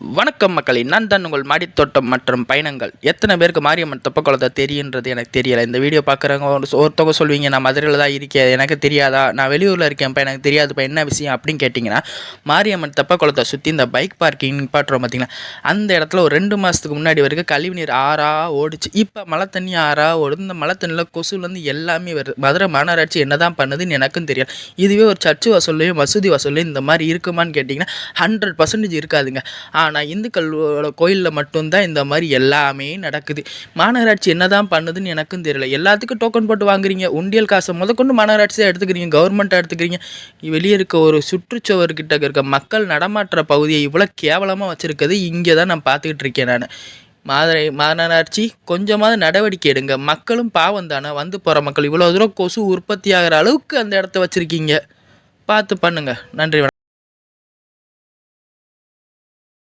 வணக்கம் மக்களே நான் தான் உங்கள் மாடித்தோட்டம் மற்றும் பயணங்கள். எத்தனை பேருக்கு மாரியம்மன் தெப்பக்குளத்தை தெரியுன்றது எனக்கு தெரியலை. இந்த வீடியோ பார்க்குறவங்க ஒரு ஒருத்தவங்க சொல்லுவீங்க நான் மதுரையில் தான் இருக்கேன் எனக்கு தெரியாதா? நான் வெளியூரில் இருக்கேன்ப்பா எனக்கு தெரியாதுப்பா என்ன விஷயம் அப்படின்னு கேட்டிங்கன்னா மாரியம்மன் தெப்பக்குளத்தை சுற்றி இந்த பைக் பார்க்கிங் நிப்பாட்டுறோம் பார்த்தீங்கன்னா அந்த இடத்துல ஒரு ரெண்டு மாதத்துக்கு முன்னாடி வரைக்கும் கழிவுநீர் ஆறாக ஓடிச்சு. இப்போ மழை தண்ணி ஆறாக ஓடுது. இந்த மழை தண்ணியில் கொசுலேருந்து எல்லாமே வருது. மதுரை மாநகராட்சி என்ன தான் பண்ணுதுன்னு எனக்கும் தெரியல இதுவே ஒரு சர்ச்சு வசூல்லையும் மசூதி வசூல்லையும் இந்த மாதிரி இருக்குமான்னு கேட்டிங்கன்னா ஹண்ட்ரட் பர்சன்டேஜ் இருக்காதுங்க. ஆனால் ஆனால் இந்துக்களோட கோயிலில் மட்டும்தான் இந்த மாதிரி எல்லாமே நடக்குது. மாநகராட்சி என்ன தான் பண்ணுதுன்னு எனக்கும் தெரியல. எல்லாத்துக்கும் டோக்கன் போட்டு வாங்குறீங்க. உண்டியல் காசை முதற்கொண்டு மாநகராட்சி தான் எடுத்துக்கிறீங்க. கவர்மெண்ட்டாக எடுத்துக்கிறீங்க. வெளியே இருக்க ஒரு சுற்றுச்சுவர்கிட்ட இருக்க மக்கள் நடமாற்ற பகுதியை இவ்வளோ கேவலமாக வச்சுருக்கிறது இங்கே தான் நான் பார்த்துக்கிட்டு இருக்கேன் நான். மாதிரி மாநகராட்சி கொஞ்சமாவது நடவடிக்கை எடுங்க. மக்களும் பாவம் தானே. வந்து போகிற மக்கள் இவ்வளோ தூரம் கொசு உற்பத்தி ஆகிற அளவுக்கு அந்த இடத்த வச்சுருக்கீங்க. பார்த்து பண்ணுங்கள் நன்றி